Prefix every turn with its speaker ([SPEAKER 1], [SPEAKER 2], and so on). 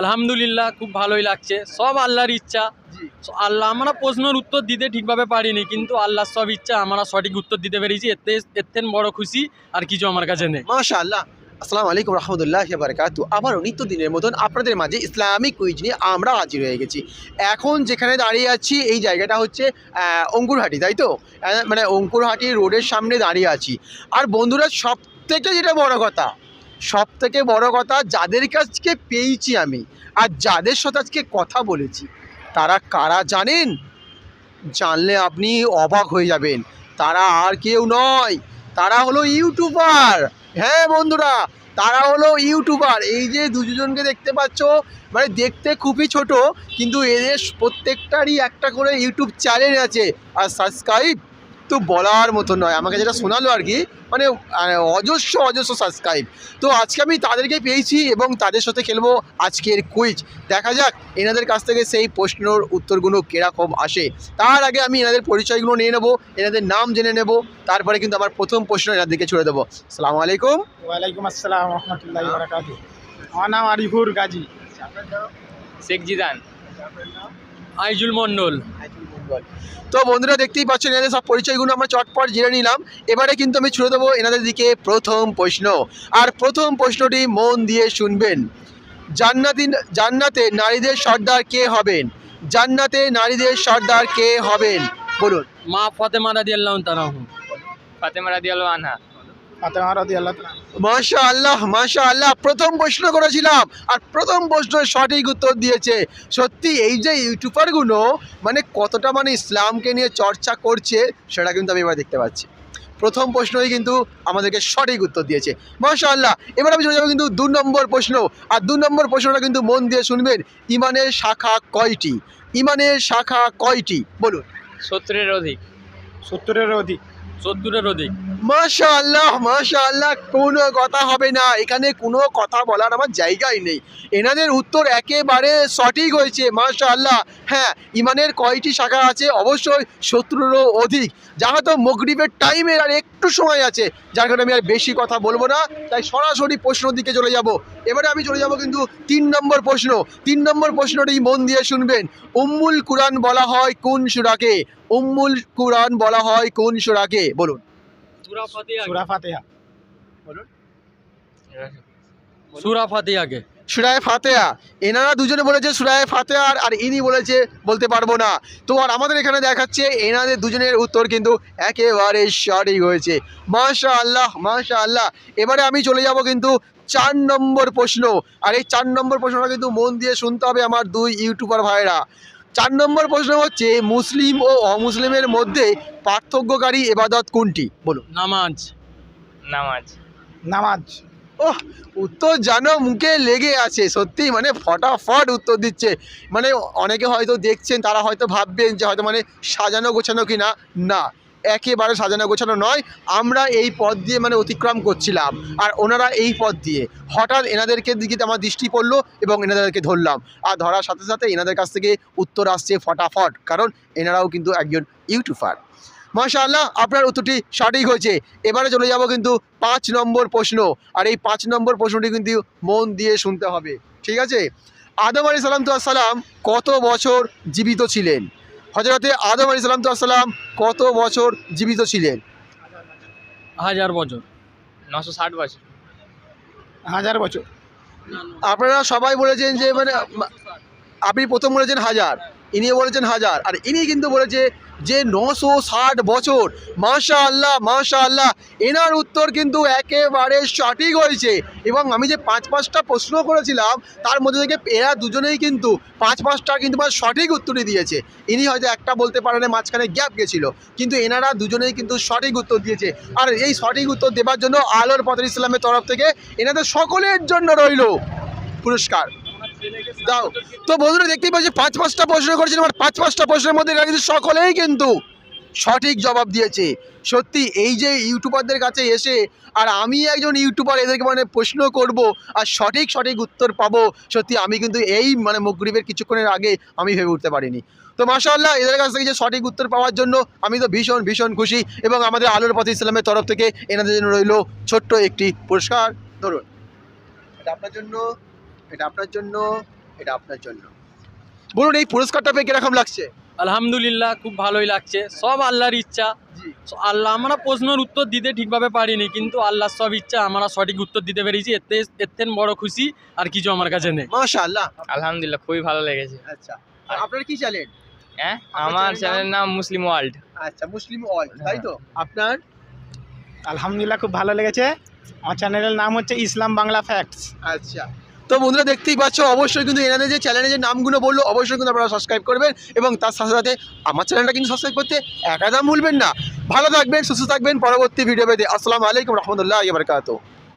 [SPEAKER 1] আলহামদুলিল্লাহ খুব ভালোই লাগছে। সব আল্লাহর ইচ্ছা। আল্লাহ আমরা প্রশ্নের উত্তর দিতে ঠিকভাবে পারিনি কিন্তু আল্লাহর সব ইচ্ছা আমরা সঠিক উত্তর দিতে পেরেছি। এতে থেকে বড় খুশি আর কিছু আমার কাছে নেই।
[SPEAKER 2] মাশাআল্লাহ। আসসালামু আলাইকুম রহমতুল্লাহ বারকাতু আবারও নিত্যদিনের মতন আপনাদের মাঝে ইসলামিক কুইজ নিয়ে আমরা হাজির হয়ে গেছি। এখন যেখানে দাঁড়িয়ে আছি এই জায়গাটা হচ্ছে অঙ্কুরহাটি তাই তো? মানে অঙ্কুরহাটি রোডের সামনে দাঁড়িয়ে আছি। আর বন্ধুরা সব থেকে যেটা বড় কথা সব থেকে বড় কথা, যাদের কাছকে পেয়েছি আমি আর যাদের সাথে আজকে কথা বলেছি, তারা কারা জানেন? জানলে আপনি অবাক হয়ে যাবেন। তারা আর কেউ নয়। তারা হলো ইউটিউবার। হ্যাঁ বন্ধুরা, তারা হলো ইউটিউবার। এই যে দুজনকে দেখতে পাচ্ছ মানে দেখতে খুবই ছোট, কিন্তু এদের প্রত্যেকটারই একটা করে ইউটিউব চ্যানেল আছে। আর সাবস্ক্রাইব তো বলার মতো নয়। আমাকে যেটা শোনালো আর কি মানে অজস্র অজস্র সাবস্ক্রাইব তো আজকে আমি তাদেরকে পেয়েছি এবং তাদের সাথে খেলব আজকের কুইজ দেখা যাক এনাদের কাছ থেকে সেই প্রশ্নর উত্তরগুলো কীরকম আসে। তার আগে আমি এনাদের পরিচয়গুলো নিয়ে নেব এনাদের নাম জেনে নেব তারপরে কিন্তু আমার প্রথম প্রশ্ন এনাদেরকে ছুড়ে দেবো। সালাম আলাইকুম।
[SPEAKER 3] ওয়ালাইকুম আসসালাম রহমতুল্লাহ আমার নাম আরিফুর গাজী।
[SPEAKER 4] শেখ জিদান।
[SPEAKER 1] আইজুল মণ্ডল
[SPEAKER 2] তো বন্ধুরা দেখতেই পাচ্ছেন এনাদের সব পরিচয়গুলো আমরা চটপট জেনে নিলাম। এবারে কিন্তু আমি ছুড়ে দেবো এনাদের দিকে প্রথম প্রশ্ন। আর প্রথম প্রশ্নটি মন দিয়ে শুনবেন। জান্নাতি জান্নাতে নারীদের সর্দার কে হবেন? জান্নাতে নারীদের সর্দার কে হবেন? বলুন।
[SPEAKER 1] মা ফতেমা রাদি আল্লাহ তারাহু
[SPEAKER 4] ফাতেমা আনহা।
[SPEAKER 3] রাদি আল্লাহ
[SPEAKER 2] মাশা আল্লাহ মাশা আল্লাহ প্রথম প্রশ্ন করেছিলাম আর প্রথম প্রশ্নের সঠিক উত্তর দিয়েছে। সত্যি এই যে ইউটিউবারগুলো মানে কতটা মানে ইসলামকে নিয়ে চর্চা করছে সেটা কিন্তু আমি এবার দেখতে পাচ্ছি। প্রথম প্রশ্নই কিন্তু আমাদেরকে সঠিক উত্তর দিয়েছে। মাশা আল্লাহ এবার আমি চলে যাব কিন্তু দু নম্বর প্রশ্ন। আর দু নম্বর প্রশ্নটা কিন্তু মন দিয়ে শুনবেন ইমানের শাখা কয়টি? ইমানের শাখা কয়টি? বলুন।
[SPEAKER 4] সত্তরের অধিক।
[SPEAKER 3] সত্তরের অধিক।
[SPEAKER 1] সত্তরের অধিক।
[SPEAKER 2] মাশা আল্লাহ মাশা আল্লাহ কোনো কথা হবে না। এখানে কোনো কথা বলার আমার জায়গাই নেই। এনাদের উত্তর একেবারে সঠিক হয়েছে মাশা আল্লাহ হ্যাঁ ইমানের কয়টি শাখা আছে? অবশ্যই সত্তরেরও অধিক। যাহা তো মগরিবের টাইমের আর একটু সময় আছে, যার কারণে আমি আর বেশি কথা বলব না। তাই সরাসরি প্রশ্নের দিকে চলে যাব। এবারে আমি চলে যাব কিন্তু তিন নম্বর প্রশ্ন। তিন নম্বর প্রশ্নটি মন দিয়ে শুনবেন। উম্মুল কুরআন বলা হয় কোন সুরাকে? উম্মুল কুরআন বলা হয় কোন সুরাকে? বলুন।
[SPEAKER 1] সুরা ফাতিহা
[SPEAKER 3] সুরা ফাতেহা।
[SPEAKER 1] সুরা ফাতিহাকে
[SPEAKER 2] সুরায় ফাতেহা। এনারা দুজনে বলেছে সুরায় ফাতেহা আর- আর ইনি বলেছে বলতে পারব না। তো আর আমাদের এখানে দেখাচ্ছে এনাদের দুজনের উত্তর কিন্তু একেবারে সঠিক হয়েছে। মাশা আল্লাহ মাশা আল্লাহ এবারে আমি চলে যাব কিন্তু চার নম্বর প্রশ্ন। আর এই চার নম্বর প্রশ্নটা কিন্তু মন দিয়ে শুনতে হবে আমার দুই ইউটিউবার ভাইরা চার নম্বর প্রশ্ন হচ্ছে মুসলিম ও অমুসলিমের মধ্যে পার্থক্যকারী এবাদত কোনটি? বলুন।
[SPEAKER 1] নামাজ।
[SPEAKER 4] নামাজ।
[SPEAKER 3] নামাজ।
[SPEAKER 2] ওহ উত্তর জানো মুখে লেগে আছে সত্যি মানে ফটাফট উত্তর দিচ্ছে। মানে অনেকে হয়তো দেখছেন তারা হয়তো ভাববেন যে হয়তো মানে সাজানো গোছানো কি না না একেবারে সাজানো গোছানো নয়, আমরা এই পথ দিয়ে মানে অতিক্রম করছিলাম। আর ওনারা এই পথ দিয়ে হঠাৎ এনাদেরকে দিকে আমার দৃষ্টি পড়ল এবং এনাদেরকে ধরলাম। আর ধরার সাথে সাথে এনাদের কাছ থেকে উত্তর আসছে ফটাফট, কারণ এনারাও কিন্তু একজন ইউটিউবার। মাশাআল্লাহ, আপনার উত্তরটি সঠিক হয়েছে। এবারে চলে যাব কিন্তু পাঁচ নম্বর প্রশ্ন। আর এই পাঁচ নম্বর প্রশ্নটি কিন্তু মন দিয়ে শুনতে হবে। ঠিক আছে? আদম আলী সালাম তো সালাম কত বছর জীবিত ছিলেন? হজরতে আদম আলী সালাম তুয়াল্লাম কত বছর জীবিত ছিলেন?
[SPEAKER 1] হাজার বছর।
[SPEAKER 4] নশো ষাট বছর।
[SPEAKER 3] হাজার বছর।
[SPEAKER 2] আপনারা সবাই বলেছেন যে মানে আপনি প্রথম বলেছেন হাজার ইনি বলেছেন হাজার আর ইনি কিন্তু বলেছে যে নশো ষাট বছর মাশা আল্লাহ মাশা আল্লাহ এনার উত্তর কিন্তু একেবারে সঠিক হয়েছে। এবং আমি যে পাঁচ পাঁচটা প্রশ্ন করেছিলাম, তার মধ্যে থেকে এরা দুজনেই কিন্তু পাঁচ পাঁচটা কিন্তু মানে সঠিক উত্তরই দিয়েছে। ইনি হয়তো একটা বলতে পারেন, মাঝখানে গ্যাপ গেছিল। কিন্তু এনারা দুজনেই কিন্তু সঠিক উত্তর দিয়েছে। আর এই সঠিক উত্তর দেওয়ার জন্য আলোর পথর ইসলামের তরফ থেকে এনাদের সকলের জন্য রইল পুরস্কার। দাও। তো বন্ধুরা দেখতেই পাচ্ছি, পাঁচ পাঁচটা প্রশ্ন করেছিলাম আর পাঁচ পাঁচটা প্রশ্নের মধ্যে এরা কিন্তু সকলেই কিন্তু সঠিক জবাব দিয়েছে। সত্যি, এই যে ইউটিউবারদের কাছে এসে, আর আমি একজন ইউটিউবার, এদেরকে মানে প্রশ্ন করব আর সঠিক সঠিক উত্তর পাবো, সত্যি আমি কিন্তু এই মানে মুগরিবের কিছুক্ষণের আগে আমি ভেবে উঠতে পারিনি। তো মাশাআল্লাহ, এদের কাছ থেকে যে সঠিক উত্তর পাওয়ার জন্য আমি তো ভীষণ ভীষণ খুশি এবং আমাদের আলোর পথ ইসলামের তরফ থেকে এনাদের জন্য রইল ছোট্ট একটি পুরস্কার। ধরুন। আপনার জন্য এটা আপনার জন্য এটা আপনার জন্য। বলুন এই পুরস্কারটা পেয়ে কীরকম লাগছে?
[SPEAKER 1] আলহামদুলিল্লাহ খুব ভালোই লাগছে। সব আল্লাহর ইচ্ছা। আল্লাহ আমরা প্রশ্নের উত্তর দিতে ঠিকভাবে পারিনি কিন্তু আল্লাহর সব ইচ্ছা আমরা সঠিক উত্তর দিতে পেরেছি। এতে এর থেকে বড় খুশি আর কিছু আমার কাছে নেই।
[SPEAKER 2] মাশাআল্লাহ।
[SPEAKER 4] আলহামদুলিল্লাহ খুবই ভালো লেগেছে।
[SPEAKER 2] আচ্ছা আর আপনারা কি চ্যানেল
[SPEAKER 4] হ্যাঁ আমার
[SPEAKER 2] চ্যানেলের
[SPEAKER 4] চ্যানেলের নাম? Muslim world.
[SPEAKER 2] আচ্ছা মুসলিম ওয়ার্ল্ড তাই তো? আপনার?
[SPEAKER 3] আলহামদুলিল্লাহ খুব ভালো লেগেছে। আমার চ্যানেলের নাম হচ্ছে ইসলাম বাংলা ফ্যাক্টস
[SPEAKER 2] আচ্ছা। তো বন্ধুরা দেখতেই পাচ্ছ, অবশ্যই কিন্তু এনাদের যে চ্যানেলের যে নামগুলো বলল, অবশ্যই কিন্তু আপনারা সাবস্ক্রাইব করবেন এবং তার সাথে সাথে আমার চ্যানেলটা কিন্তু সাবস্ক্রাইব করতে একদম ভুলবেন না। ভালো থাকবেন, সুস্থ থাকবেন, পরবর্তী ভিডিও পেতে। আসসালামু আলাইকুম রহমতুল্লাহ বারকাত